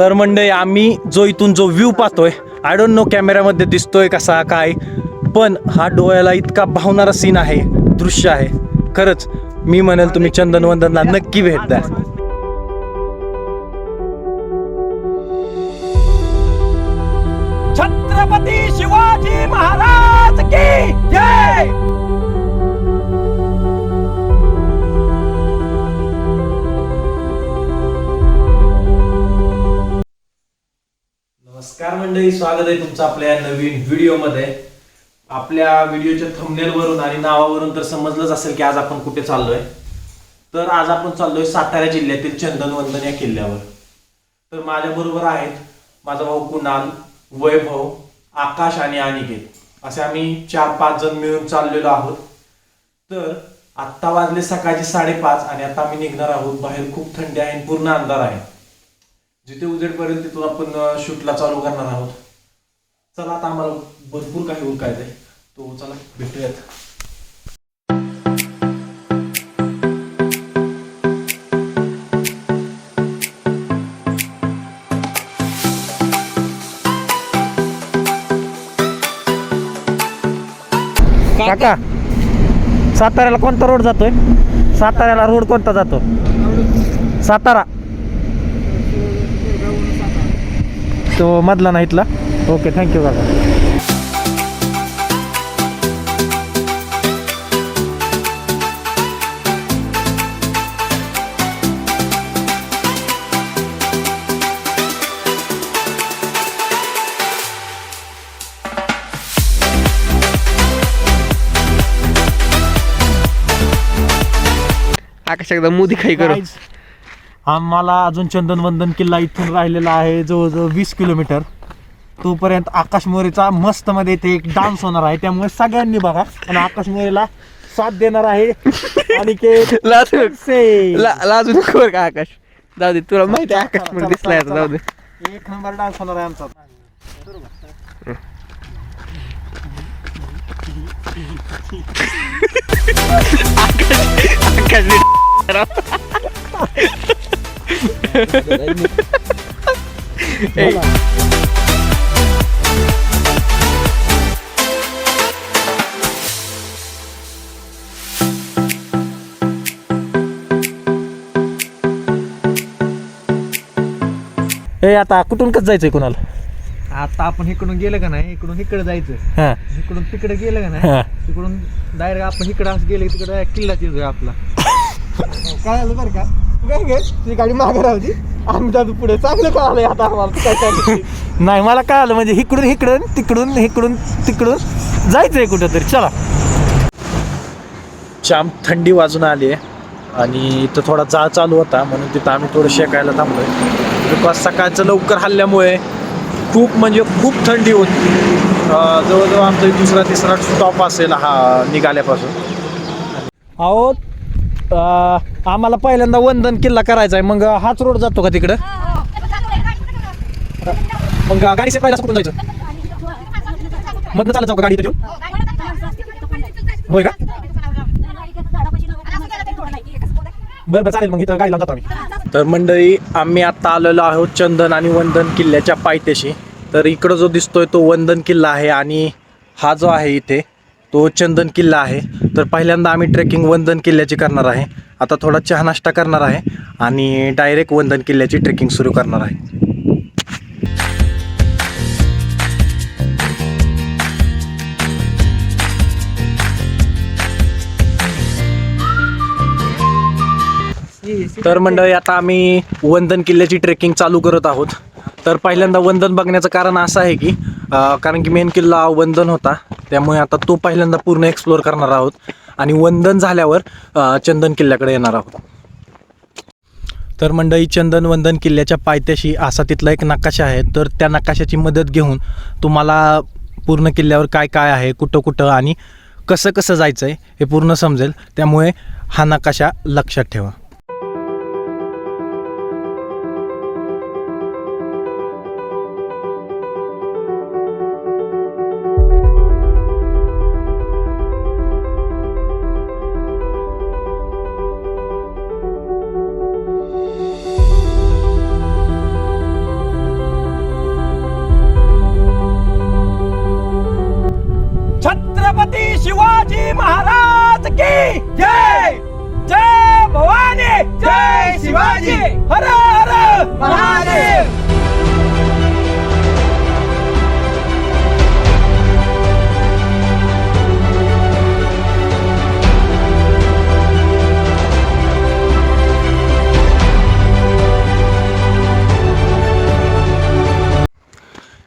तर मंडळी आम्ही जो इथून जो व्ह्यू पाहतोय आय डोंट नो कॅमेऱ्यामध्ये दिसतोय कसा काय पण हा डोळ्याला इतका भावणारा सीन आहे दृश्य आहे. खरंच मी म्हणेल तुम्ही चंदन वंदनला नक्की भेट द्या. छत्रपती शिवाजी महाराज की जय! नमस्कार मंडळी स्वागत आहे तुमचं आपल्या नवीन व्हिडिओमध्ये. आपल्या व्हिडिओच्या थंबनेलवरून आणि नावावरून तर समजलंच असेल की आज आपण कुठे चाललोय. तर आज आपण चाललोय सातारा जिल्ह्यातील चंदनवंदन या किल्ल्यावर. तर माझ्या बरोबर आहेत माझा भाऊ कुणाल वैभव आकाश आणि अनिकेत. असे आम्ही चार पाच जण मिळून चाललेलो आहोत. तर आत्ता वाजले सकाळचे साडेपाच आणि आता आम्ही निघणार आहोत बाहेर. खूप थंडी आहे आणि पूर्ण अंधार आहे. जिथे उजेड तिथून आपण शूटला चालू करणार आहोत. चला आता आम्हाला भरपूर काही उरकायचं आहे तो चला भेटूयात. काका साताऱ्याला कोणता रोड जातोय? साताऱ्याला रोड कोणता जातो? सातारा. तो मधला ना इथला. ओके थँक्यू काका आकाश एकदा मोदी काही करू आम्हाला अजून चंदनवंदन किल्ला इथून राहिलेला आहे जवळजवळ वीस किलोमीटर. तोपर्यंत आकाश मोरेचा मस्त मध्ये इथे एक डान्स होणार आहे. त्यामुळे सगळ्यांनी बघा आणि आकाश मोरेला साथ देणार आहे. आणि के लाजू नको. का आकाश. जाऊ दे तुला माहिती आहे आकाश चला, दिसलाय आता जाऊ दे. एक नंबर डान्स होणार आहे आमचा. आकाश ए, हे आता कुठून कसं जायचंय कुणाला? आता आपण इकडून गेलं का नाही? इकडून इकडे जायचं. हा. इकडून तिकडे गेलं का हा. नाही तिकडून डायरेक्ट आपण इकडे असं गेलं तिकडे किल्लाच येतोय आपला. काय झालं बरं का? काय घे तुझी गाडी मागे राहती आम्ही जातो पुढे. चांगलं कळालंय आता आम्हाला तू काय काय नाही मला काय आलं म्हणजे इकडून इकडून तिकडून इकडून तिकडून. जायचंय कुठं तरी चला. जाम थंडी वाजून आली आहे. आणि इथं थोडा जाळ चालू होता. म्हणून तिथं आम्ही थोडं शेकायला थांबलोय. बिकॉज सकाळचं लवकर हल्ल्यामुळे खूप म्हणजे खूप थंडी होती. अं, जवळजवळ आमचा दुसरा तिसरा स्टॉप असेल हा निघाल्यापासून. अहो अं, आम्हाला पहिल्यांदा वंदन किल्ला करायचा आहे. मग हाच रोड जातो का तिकडं? मग गाडी सेफ कुठून जायचं? मधनं चालत जाऊ का गाडी इथं होय का? बरं बरं चालेल मग इथं गाडीला जातो आम्ही. तर मंडळी आम्ही आता आलेलो आहोत चंदन आणि वंदन किल्ल्याच्या पायथ्याशी. तर इकडं जो दिसतोय तो वंदन किल्ला आहे आणि हा जो आहे इथे तो चंदन किल्ला आहे. तर पहिल्यांदा आम्ही ट्रेकिंग वंदन किल्ल्याची करणार आहे. आता थोडा चहा नाश्ता करणार आहे आणि डायरेक्ट वंदन किल्ल्याची ट्रेकिंग सुरू करणार आहे. तर मंडळी आता आम्ही वंदन किल्ल्याची ट्रेकिंग चालू करत आहोत. तर पहिल्यांदा वंदन बघण्याचं कारण असं आहे की कारण की मेन किल्ला वंदन होता. त्यामुळे आता तो पहिल्यांदा पूर्ण एक्सप्लोअर करणार आहोत. आणि वंदन झाल्यावर चंदन किल्ल्याकडे येणार आहोत. तर मंडळी चंदन वंदन किल्ल्याच्या पायथ्याशी असा तिथला एक नकाशा आहे. तर त्या नकाशाची मदत घेऊन तुम्हाला पूर्ण किल्ल्यावर काय काय आहे कुठं कुठं आणि कसं कसं जायचं आहे हे पूर्ण समजेल. त्यामुळे हा नकाशा लक्षात ठेवा. महाराज की जय। जय भवानी जय शिवाजी। हर हर महादेव।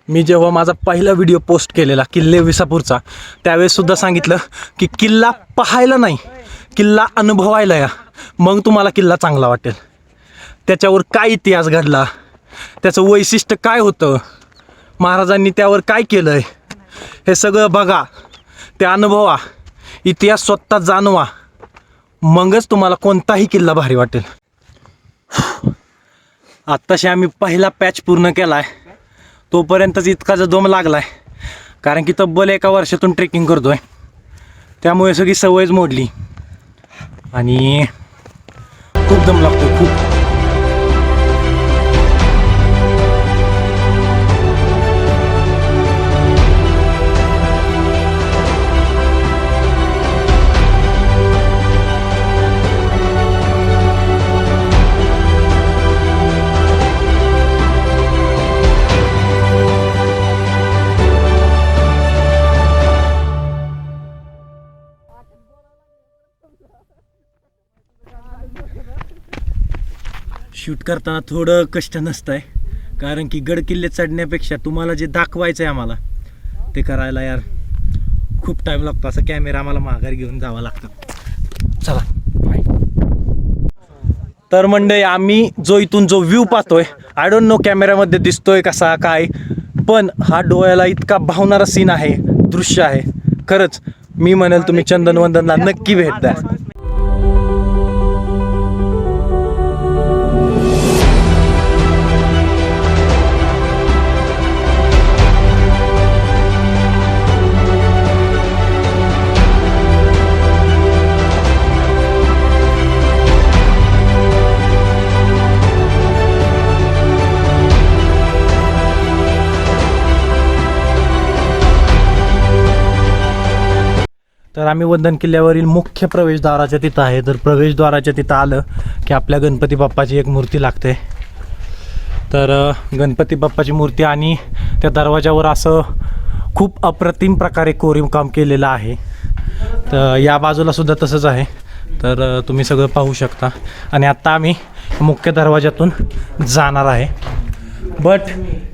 मी जेव्हा माझा पहिला व्हिडिओ पोस्ट केलेला किल्ले विसापूरचा त्यावेळेससुद्धा सांगितलं की किल्ला पाहायला नाही किल्ला अनुभवायला या. मग तुम्हाला किल्ला चांगला वाटेल. त्याच्यावर काय इतिहास घडला? त्याचं वैशिष्ट्य काय होतं? महाराजांनी त्यावर काय केलं आहे हे सगळं बघा ते अनुभवा. इतिहास स्वतः जाणवा. मगच तुम्हाला कोणताही किल्ला भारी वाटेल. आत्ताशी आम्ही पहिला पॅच पूर्ण केला आहे तोपर्यंतच इतका जो दम लागला आहे कारण की तब्बल एका वर्षातून ट्रेकिंग करतो आहे त्यामुळे सगळी सवयच मोडली. आणि खूप दम लागतो खूप. शूट करताना थोडं कष्ट नसतं आहे कारण की गड किल्ले चढण्यापेक्षा तुम्हाला जे दाखवायचं आहे आम्हाला ते करायला यार खूप टाईम लागतो. असं कॅमेरा आम्हाला माघारी घेऊन जावा लागतं. चला. तर मंडळी आम्ही जो इथून जो व्ह्यू पाहतोय आय डोंट नो कॅमेऱ्यामध्ये दिसतोय कसा काय पण हा डोळ्याला इतका भावणारा सीन आहे दृश्य आहे. खरंच मी म्हणेल तुम्ही चंदनवंदनला नक्की भेट द्या. तर आम्ही वंदन किल्ल्यावरील मुख्य प्रवेशद्वाराच्या तिथं आहे. तर प्रवेशद्वाराच्या तिथं आलं की आपल्या गणपती बाप्पाची एक मूर्ती लागते. तर गणपती बाप्पाची मूर्ती आणि त्या दरवाजावर असं खूप अप्रतिम प्रकारे कोरीव काम केलेलं आहे. तर या बाजूला सुद्धा तसंच आहे. तर तुम्ही सगळं पाहू शकता. आणि आत्ता आम्ही मुख्य दरवाजातून जाणार आहे. बट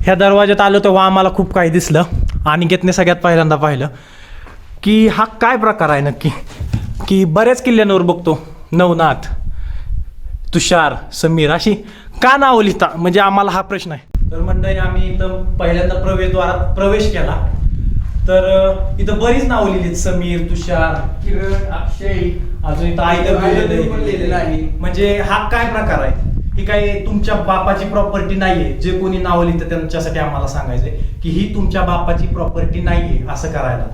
ह्या दरवाजात आलो तेव्हा आम्हाला खूप काही दिसलं. आणि घेतने सगळ्यात पहिल्यांदा पाहिलं. की हा काय प्रकार आहे नक्की? की बऱ्याच किल्ल्यांवर बघतो नवनाथ तुषार समीर अशी का नावं लिहिता? म्हणजे आम्हाला हा प्रश्न आहे. तर मंडळी आम्ही इथं पहिल्यांदा प्रवेशद्वारात प्रवेश केला. तर इथं बरीच नावं लिहिलीत. समीर तुषार किरण अक्षय अजून इथं लिहिलेलं आहे. म्हणजे हा काय प्रकार आहे? ही काय तुमच्या बापाची प्रॉपर्टी नाहीये. जे कोणी नावं लिहितं त्यांच्यासाठी आम्हाला सांगायचंय की ही तुमच्या बापाची प्रॉपर्टी नाहीये असं करायला.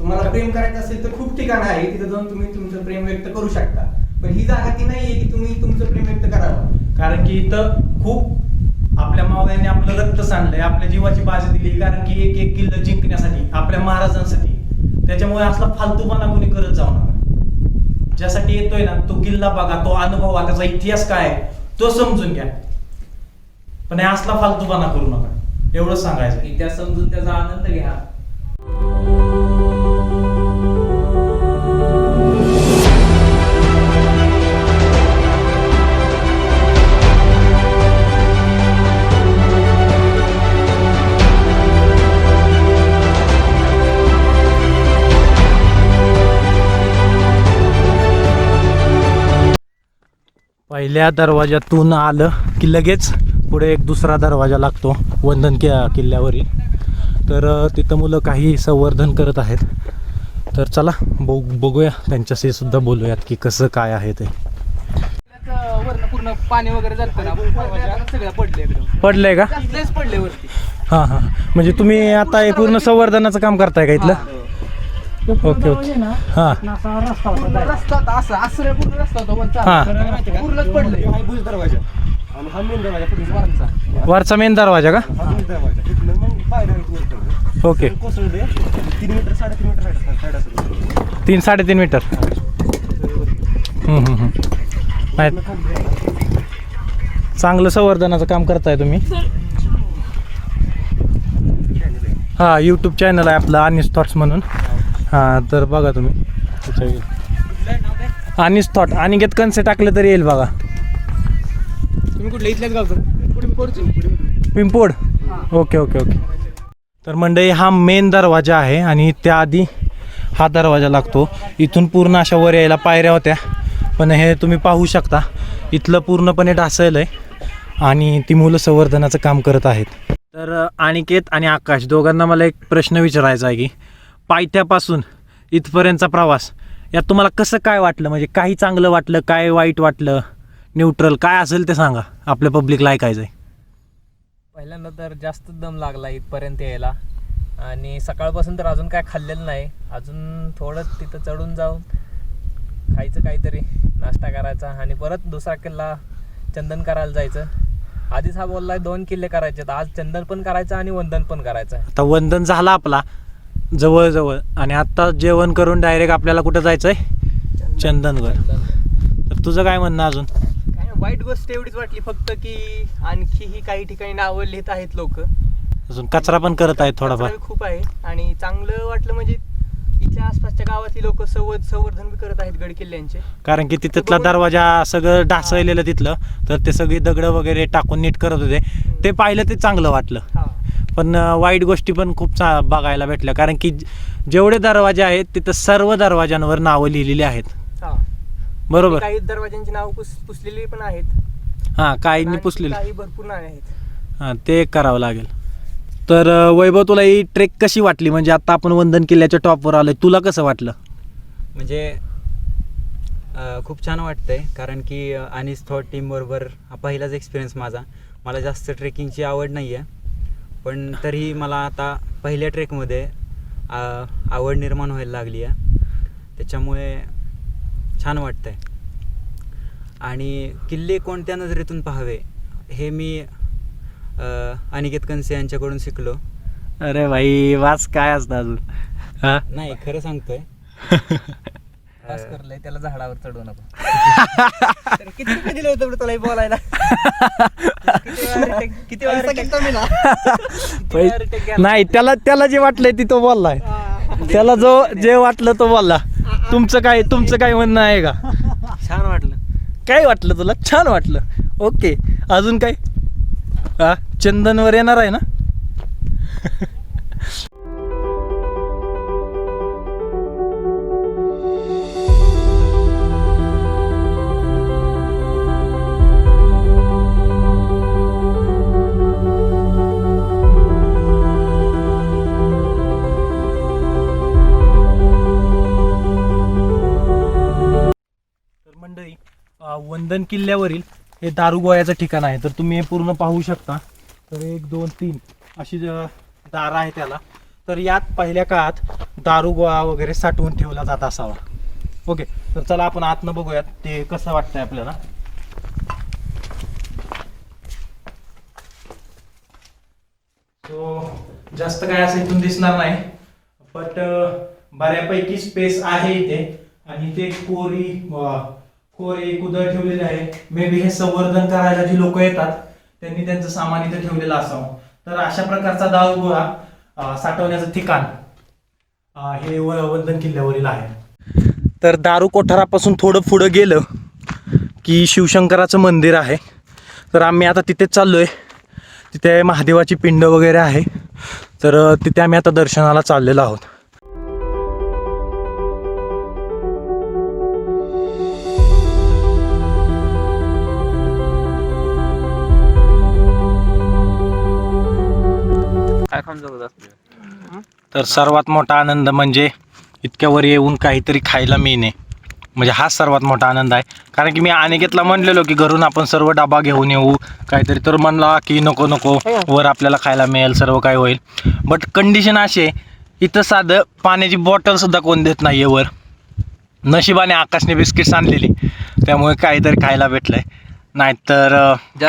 तुम्हाला प्रेम करायचं असेल तर खूप ठिकाण आहे तिथे जाऊन तुम्ही तुमचं प्रेम व्यक्त करू शकता. पण ही जागा ती नाहीये की तुम्ही तुमचं प्रेम व्यक्त करावं. कारण की इथं खूप आपल्या मावळ्यांनी आपलं रक्त सांडलंय आपल्या जीवाची बाजी दिली कारण की एक एक किल्ला जिंकण्यासाठी आपल्या महाराजांसाठी. त्याच्यामुळे असला फालतूपणा कोणी करत जाऊ नका. ज्यासाठी येतोय ना तो किल्ला बघा तो अनुभवा त्याचा इतिहास काय आहे तो समजून घ्या. पण हे असला फालतूपणा करू नका. एवढंच सांगायचं. इतिहास समजून त्याचा आनंद घ्या. पहिल्या दरवाजातून आलं की लगेच पुढे एक दुसरा दरवाजा लागतो वंदन कि किल्ल्यावरील तर तिथं मुलं काही संवर्धन करत आहेत. तर चला बघ बघूया. त्यांच्याशी सुद्धा बोलूयात की कसं काय आहे ते. पूर्ण पाणी वगैरे सगळं पडले पडलंय का? पडले वरती. हां हां. म्हणजे तुम्ही आता हे पूर्ण संवर्धनाचं काम करताय का इथलं? Okay okay. हां. पूर्ण रस्ता होता असा असं पूर्ण रस्ता होता वरचा. हा. पूर्णच पडले हा भुज दरवाजा. आणि हा मेन दरवाजा पुढे वरचा. वरचा. मेन दरवाजा का? हा भुज दरवाजा. तिथनं मग पायऱ्या आहेत वरती. ओके. कोसळले. तीन मीटर साडेतीन मीटर तीन साडेतीन चांगलं संवर्धनाचं काम करताय तुम्ही. हां यूट्यूब चॅनल आहे आपलं अनिस थॉट्स म्हणून. हां तर बघा तुम्ही. त्याच्या अनिस थॉट आणि घेत कन्से टाकलं तरी येईल बघा. तुम्ही कुठल्या? इथल्याच गावचं? Pimpod okay okay okay. तर मंडळी हा मेन दरवाजा आहे आणि त्याआधी हा दरवाजा लागतो. इथून पूर्ण अशा वर यायला पायऱ्या होत्या. पण हे तुम्ही पाहू शकता इथलं पूर्णपणे ढासळलं आहे आणि ती मुलं संवर्धनाचं काम करत आहेत. तर अनिकेत आणि आकाश दोघांना मला एक प्रश्न विचारायचा आहे की पायथ्यापासून इथपर्यंतचा प्रवास. यात तुम्हाला कसं काय वाटलं? म्हणजे काही चांगलं वाटलं काय वाईट वाटलं? न्यूट्रल काय असेल ते सांगा. आपल्या पब्लिकला ऐकायचं आहे पहिल्यांदा तर जास्त दम लागला इथपर्यंत यायला. आणि सकाळपासून तर अजून काय खाल्लेलं नाही. अजून थोडं तिथं चढून जाऊन खायचं काहीतरी नाश्ता करायचा आणि परत दुसरा किल्ला चंदन करायला जायचं. आधीच हा बोललाय दोन किल्ले करायचे तर आज चंदन पण करायचं आणि वंदन पण करायचं आता वंदन झाला आपला. जवळजवळ. आणि आत्ता जेवण करून डायरेक्ट आपल्याला कुठं जायचं आहे चंदनगड. तर तुझं काय म्हणणं अजून? काय वाईट गोष्ट एवढीच वाटली फक्त की आणखीही काही ठिकाणी नावं लिहित आहेत लोक. अजून कचरा पण करत आहेत थोडाफार. खूप आहे. आणि चांगलं वाटलं म्हणजे इथल्या आसपासच्या गावातली लोक संवर्ध संवर्धन बी करत आहेत गड किल्ल्यांचे. कारण की तिथला दरवाजा सगळं ढासळलेलं तिथलं. तर ते सगळी दगडं वगैरे टाकून नीट करत होते. ते पाहिलं ते चांगलं वाटलं. हा. पण वाईट गोष्टी पण खूप चा बघायला भेटल्या. कारण की जेवढे दरवाजे आहेत तिथं सर्व दरवाजांवर नावं लिहिलेली आहेत. हा. बरोबर. काही दरवाज्यांची नाव पुस पुसलेली पण आहेत. हां काहींनी पुसलेलं. काही भरपूर नावे आहेत. हां ते एक करावं लागेल. तर अं, वैभव तुला ही ट्रेक कशी वाटली? म्हणजे आता आपण वंदन किल्ल्याच्या टॉपवर आलोय. तुला कसं वाटलं? म्हणजे अ, खूप छान वाटतंय. कारण की अ, आणि थॉट टीमबरोबर हा पहिलाच एक्सपिरियन्स माझा. मला जास्त ट्रेकिंगची आवड नाही आहे पण तरीही मला आता पहिल्या ट्रेकमध्ये आवड निर्माण व्हायला लागली आहे. त्याच्यामुळे छान वाटतंय. आणि किल्ले कोणत्या नजरेतून पाहावे हे मी अनिकेत कनसे यांच्याकडून शिकलो. अरे भाई वाच काय असतं अजून? हां? नाही खरं सांगतोय. पास करलंय त्याला झाडावर चढवू नको. तर किती रुपये दिले होते तुला हे बोलायला? किती नाही त्याला त्याला जे वाटलंय ती तो बोललाय. त्याला जो जे वाटलं तो बोलला. तुमचं काय तुमचं काय म्हणणं आहे का? छान वाटलं. काय वाटलं तुला? छान वाटलं. ओके. अजून काय? हा? चंदनवर येणार आहे ना? किल्ल्यावरील हे दारुगोळ्याचं ठिकाण आहे. तर तुम्ही हे पूर्ण पाहू शकता. तर एक दोन तीन अशी दार आहे त्याला. तर यात पहिल्या काळात दारू गोळा वगैरे साठवून ठेवला जात असावा. ओके. तर चला आपण आतनं बघूयात ते कसं वाटतंय आपल्याला. सो जास्त काय असं इथून दिसणार नाही. बट बऱ्यापैकी स्पेस आहे इथे. आणि ते कोरी कोरे कुदळ ठेवलेले आहे मे बी हे संवर्धन करायला जी लोक येतात त्यांनी त्यांचं सामान इथे ठेवलेलं असावं. तर अशा प्रकारचा दारू गोळा साठवण्याचं ठिकाण हे वंदन किल्ल्यावरील आहे. तर दारू कोठारापासून थोडं पुढं गेलं की शिवशंकराचं मंदिर आहे. तर आम्ही आता तिथेच चाललोय. तिथे महादेवाची पिंड वगैरे आहे. तर तिथे आम्ही आता दर्शनाला चाललेलो आहोत. तर सर्वात मोठा आनंद म्हणजे इतक्यावर येऊन काहीतरी खायला मिळणे म्हणजे हाच सर्वात मोठा आनंद आहे. कारण की मी अनेकेतला म्हणलेलो की घरून आपण सर्व डबा घेऊन येऊ काहीतरी तर म्हणला की नको नको वर आपल्याला खायला मिळेल सर्व काय होईल. बट कंडिशन अशी आहे इथं साधं पाण्याची बॉटल सुद्धा कोण देत नाही वर. नशिबाने आकाशने बिस्किट्स आणलेली. त्यामुळे काहीतरी खायला भेटलंय. नाहीतर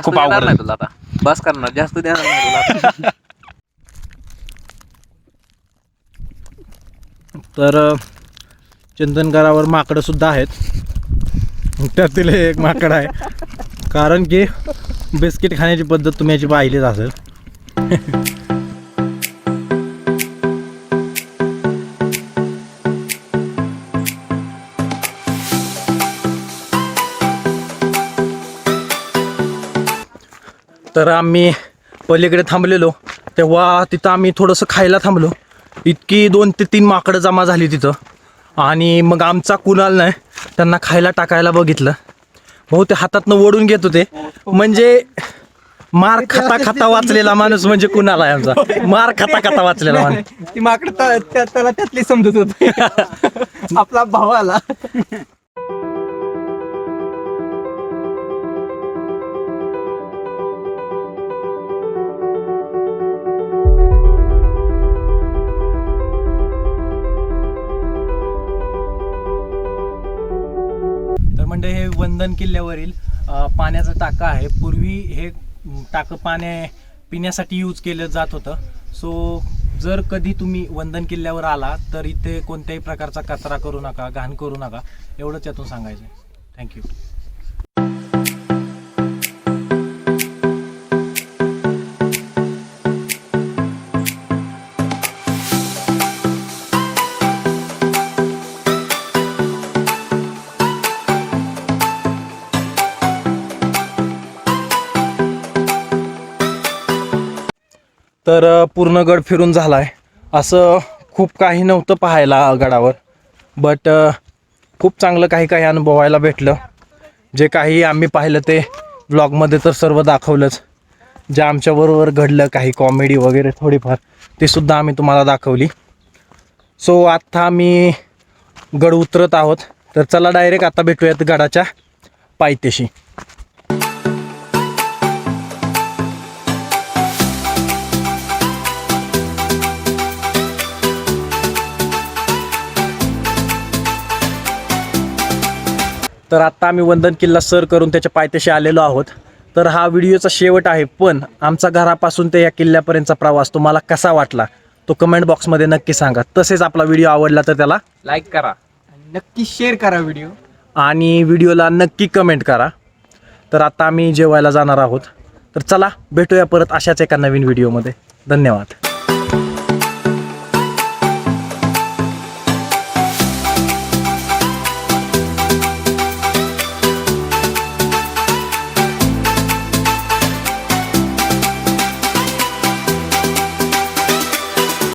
खूप नाही तुला आता. बस करणार जास्त देणार नाही तुला तर अ, माकडंसुद्धा आहेत. त्यातील एक माकड आहे. कारण की बिस्किट खाण्याची पद्धत तुम्ही याची पाहिलीच असेल. तर आम्ही पलीकडे थांबलेलो. तेव्हा तिथं आम्ही थोडंसं खायला थांबलो. इतकी दोन ते तीन माकडं जमा झाली तिथं. आणि मग आमचा कुणाल नाही त्यांना खायला टाकायला बघितलं. भाऊ ते हातातनं ओढून घेत होते. म्हणजे मार खाता खाता वाचलेला माणूस म्हणजे कुणाला आहे आमचा? मार खाता खाता वाचलेला माणूस. ती माकडं त्या- त्या- त्याला त्यातली समजत होते. आपला भाऊ आला. वंदन किल्ल्यावरील पाण्याचं टाकं आहे. पूर्वी हे टाकं पाण्या पिण्यासाठी यूज केलं जात होतं. सो जर कधी तुम्ही वंदन किल्ल्यावर आला तर इथे कोणत्याही प्रकारचा कचरा करू नका घाण करू नका. एवढंच यातून सांगायचं आहे थँक्यू तर पूर्ण गड फिरून झाला आहे असं खूप काही नव्हतं पाहायला गडावर. बट खूप चांगलं काही काही अनुभवायला भेटलं. जे काही आम्ही पाहिलं ते ब्लॉगमध्ये तर सर्व दाखवलंच. जे आमच्याबरोबर घडलं काही कॉमेडी वगैरे थोडीफार ते सुद्धा आम्ही तुम्हाला दाखवली. सो आत्ता आम्ही गड उतरत आहोत. तर चला डायरेक्ट आता भेटूयात गडाच्या पायथ्याशी. तर आत्ता आम्ही वंदन किल्ला सर करून त्याच्या पायथ्याशी आलेलो आहोत. तर हा व्हिडिओचा शेवट आहे पण आमचा घरापासून ते या किल्ल्यापर्यंतचा प्रवास तुम्हाला कसा वाटला तो कमेंट बॉक्समध्ये नक्की सांगा. तसेच आपला व्हिडिओ आवडला तर त्याला लाईक करा. नक्की शेअर करा व्हिडिओ. आणि व्हिडिओला नक्की कमेंट करा. तर आता आम्ही जेवायला जाणार आहोत. तर चला भेटूया परत अशाच एका नवीन व्हिडिओमध्ये. धन्यवाद.